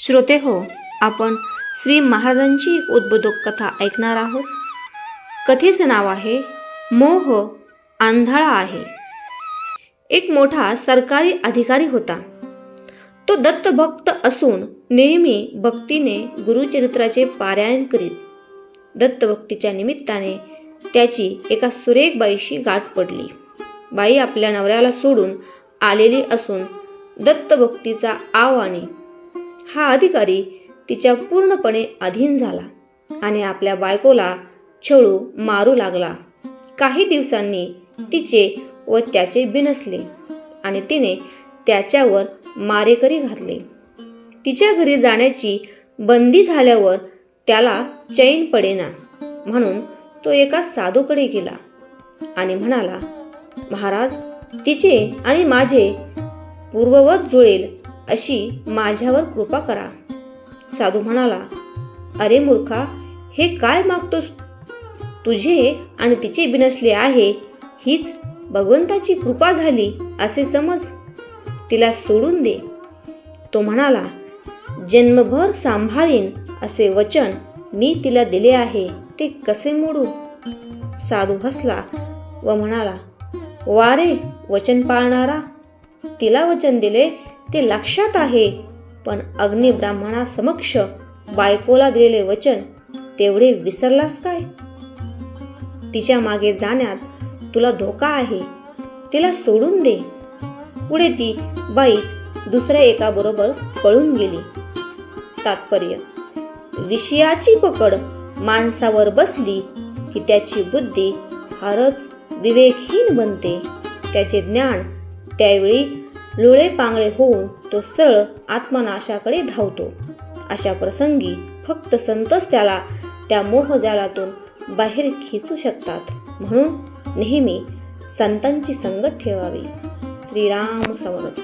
श्रोते हो आपण श्री महाराजांची एक उद्बोधक कथा ऐकणार आहोत. कथेचं नाव आहे मोह आंधळा आहे. एक मोठा सरकारी अधिकारी होता. तो दत्तभक्त असून नेहमी भक्तीने गुरुचरित्राचे पारायण करीत. दत्तभक्तीच्या निमित्ताने त्याची एका सुरेख बाईशी गाठ पडली. बाई आपल्या नवऱ्याला सोडून आलेली असून दत्तभक्तीचा आवाने हा अधिकारी तिच्या पूर्णपणे अधीन झाला आणि आपल्या बायकोला छळू मारू लागला. काही दिवसांनी तिचे व त्याचे बिनसले आणि तिने त्याच्यावर मारेकरी घातले. तिच्या घरी जाण्याची बंदी झाल्यावर त्याला चैन पडेना म्हणून तो एका साधूकडे गेला आणि म्हणाला महाराज तिचे आणि माझे पूर्ववत जुळेल. अशी माझ्यावर कृपा करा. साधू म्हणाला अरे मूर्खा हे काय मागतोस? तुझे आणि तिचे बिनसले आहे हीच भगवंताची कृपा झाली असे समज. तिला सोडून दे. तो म्हणाला जन्मभर सांभाळीन असे वचन मी तिला दिले आहे ते कसे मोडू? साधू हसला व म्हणाला वारे वचन पाळणारा तिला वचन दिले ते लक्षात आहे. पण अग्निब्राह्मणासमक्ष बायकोला दिलेले वचन तेवढे विसरलास काय? तिच्यामागे जाण्यात तुला धोका आहे. तिला सोडून दे. पुढे ती बाईच दुसऱ्या एका बरोबर पळून गेली. तात्पर्य विषयाची पकड माणसावर बसली की त्याची बुद्धी फारच विवेकहीन बनते. त्याचे ज्ञान त्यावेळी लुळे पांगळे होऊन तो सरळ आत्मनाशाकडे धावतो. अशा प्रसंगी फक्त संतच त्याला त्या मोहजालातून बाहेर खिचू शकतात. म्हणून नेहमी संतांची संगत ठेवावी. श्रीराम समर्थ.